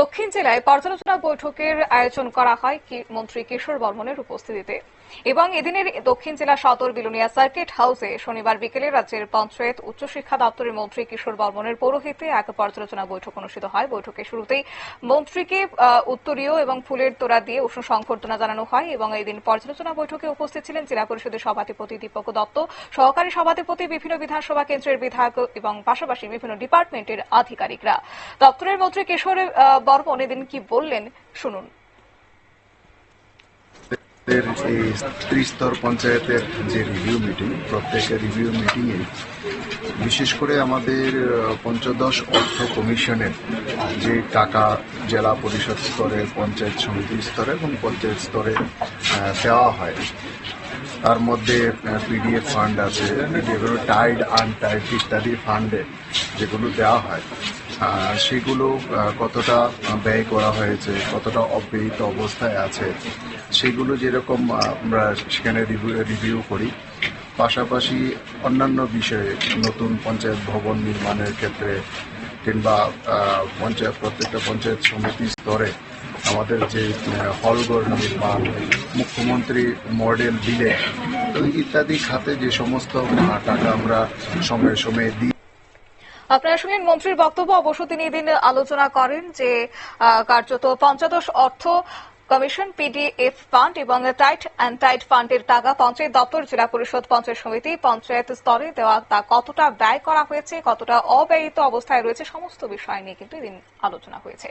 দক্ষিণ জেলায় পর্যালোচনা বৈঠকের আয়োজন করা হয় মন্ত্রী কিশোর বর্মনের উপস্থিতিতে। এবং এদিনের দক্ষিণ জেলা সদর বিলুনিয়া সার্কিট হাউসে শনিবার বিকেলে রাজ্যের পঞ্চায়েত উচ্চশিক্ষা দপ্তরের মন্ত্রী কিশোর বর্মনের পৌরোহিত্যে এক পর্যালোচনা বৈঠক অনুষ্ঠিত হয়। বৈঠকের শুরুতেই মন্ত্রীকে উত্তরীয় এবং ফুলের তোড়া দিয়ে উষ্ণ সংবর্ধনা জানানো হয় এবং এদিন পর্যালোচনা বৈঠকে উপস্থিত ছিলেন জেলা পরিষদের সভাধিপতি দীপক দত্ত, সহকারী সভাধিপতি বিভিন্ন বিধানসভা কেন্দ্রের বিধায়ক এবং পাশাপাশি বিভিন্ন ডিপার্টমেন্টের আধিকারিকরা। দপ্তরের মন্ত্রী কিশোর বর্মন এদিন কি বললেন? শুনুন। এই ত্রিস্তর পঞ্চায়েতের যে রিভিউ মিটিং প্রত্যেকের রিভিউ মিটিংয়ে বিশেষ করে আমাদের পঞ্চদশ অর্থ কমিশনের যে টাকা জেলা পরিষদ স্তরে, পঞ্চায়েত সমিতি স্তরে এবং পঞ্চায়েত স্তরে দেওয়া হয়। তার মধ্যে পিডিএফ ফান্ড আছে যেগুলো টাইড আনটাইড ইত্যাদি ফান্ডে যেগুলো দেওয়া হয়। সেগুলো কতটা ব্যয় করা হয়েছে, কতটা অব্যয়িত অবস্থায় আছে, সেগুলো যেরকম আমরা সেখানে রিভিউ করি। পাশাপাশি অন্যান্য বিষয়ে নতুন পঞ্চায়েত ভবন নির্মাণের ক্ষেত্রে কিংবা পঞ্চায়েত, প্রত্যেকটা পঞ্চায়েত সমিতি স্তরে আমাদের যে হলঘর নির্মাণ মুখ্যমন্ত্রী মডেল দিলে ইত্যাদি খাতে যে সমস্ত টাকা আমরা সময়ে সময়ে দিই। আপনারা শুনলেন মন্ত্রীর বক্তব্য। অবশ্য তিনি এদিন আলোচনা করেন যে কার্যত পঞ্চদশ অর্থ কমিশন, পিডিএফ ফান্ড এবং টাইট অ্যান্ড টাইট ফান্ডের টাকা পঞ্চায়েত দপ্তর, জেলা পরিষদ, পঞ্চায়েত সমিতি, পঞ্চায়েত স্তরে দেওয়া তা কতটা ব্যয় করা হয়েছে, কতটা অব্যয়িত অবস্থায় রয়েছে, সমস্ত বিষয় নিয়ে কিন্তু এদিন আলোচনা হয়েছে।